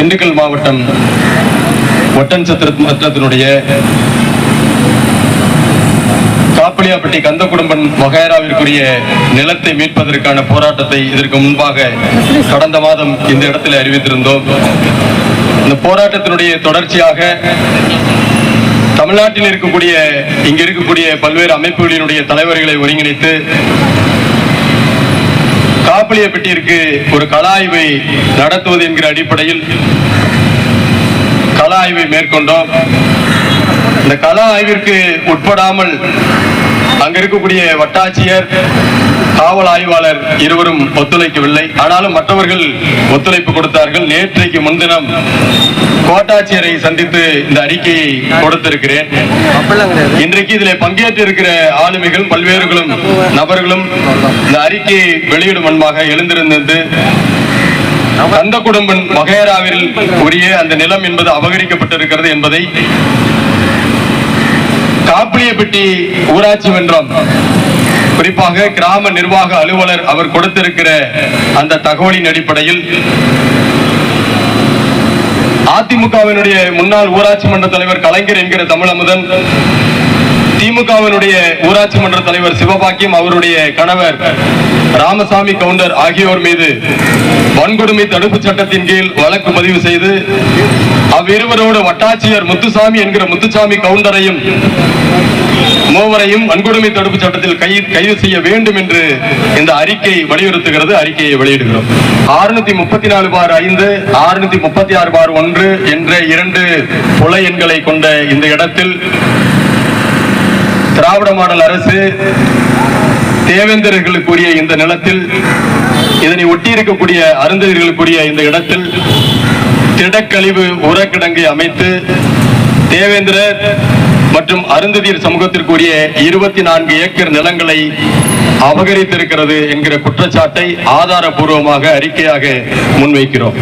திண்டுக்கல் மாவட்டம் ஒட்டன் சத்திரத்தினுடைய காப்பளியாப்பட்டி கந்த குடும்பம் வகைராவிற்குரிய நிலத்தை மீட்பதற்கான போராட்டத்தை இதற்கு முன்பாக கடந்த மாதம் இந்த இடத்தில் அறிவித்திருந்தோம். இந்த போராட்டத்தினுடைய தொடர்ச்சியாக தமிழ்நாட்டில் இருக்கக்கூடிய இங்க இருக்கக்கூடிய பல்வேறு அமைப்புகளினுடைய தலைவர்களை ஒருங்கிணைத்து காப்பளியப்பட்டிற்கு ஒரு கலாய்வை நடத்துவது என்கிற அடிப்படையில் கலாய்வை ஆய்வை மேற்கொண்டோம். இந்த கலா ஆய்விற்கு உட்படாமல் அங்க இருக்கக்கூடிய வட்டாட்சியர் காவல் ஆய்வாளர் இருவரும் ஒத்துழைக்கவில்லை. ஆனாலும் மற்றவர்கள் ஒத்துழைப்பு கொடுத்தார்கள். நேற்றைக்கு முன்தினம் கோட்டாட்சியரை சந்தித்து இந்த அறிக்கையை கொடுத்திருக்கிறேன். இன்றைக்கு இதில் பங்கேற்று இருக்கிற ஆளுமைகள் பல்வேறுகளும் நபர்களும் இந்த அறிக்கையை வெளியிடும் முன்பாக எழுந்திருந்தது. கந்த குடும்பன் மகேராவில் உரிய அந்த நிலம் என்பது அபகரிக்கப்பட்டிருக்கிறது என்பதை காப்பிலியப்பட்டி ஊராட்சி மன்றம். குறிப்பாக கிராம நிர்வாக அலுவலர் அவர் கொடுத்திருக்கிற அந்த தகவலின் அடிப்படையில் அதிமுகவினுடைய முன்னாள் ஊராட்சி மன்ற தலைவர் கலைஞர் என்கிற தமிழ் அமுதன் திமுகவினுடைய ஊராட்சி மன்ற தலைவர் சிவபாக்கியம் அவருடைய கணவர் ராமசாமி கவுண்டர் ஆகியோர் மீது வன்கொடுமை தடுப்பு சட்டத்தின் கீழ் வழக்கு பதிவு செய்து அவ்விருவரோடு வட்டாட்சியர் முத்துசாமி என்கிற முத்துசாமி கவுண்டரையும் மூவரையும் வன்கொடுமை தடுப்பு சட்டத்தில் கை- கைது செய்ய வேண்டும் என்று இந்த அறிக்கை வலியுறுத்துகிறது அறிக்கையை வெளியிடுகிறோம். ஆறுநூத்தி முப்பத்தி நாலு பார் ஐந்து ஆறுநூத்தி முப்பத்தி ஆறு பார் ஒன்று என்ற இரண்டு புல எண்களை கொண்ட இந்த இடத்தில் திராவிட மாடல் அரசு தேவேந்திரர்களுக்குரிய இந்த நிலத்தில் இதனை ஒட்டி இருக்கக்கூடிய இந்த இடத்தில் திடக்கழிவு உரக்கிடங்கை அமைத்து தேவேந்திரர் மற்றும் அருந்ததியர் சமூகத்திற்குரிய இருபத்தி நான்கு ஏக்கர் நிலங்களை அபகரித்திருக்கிறது என்கிற குற்றச்சாட்டை ஆதாரபூர்வமாக அறிக்கையாக முன்வைக்கிறோம்.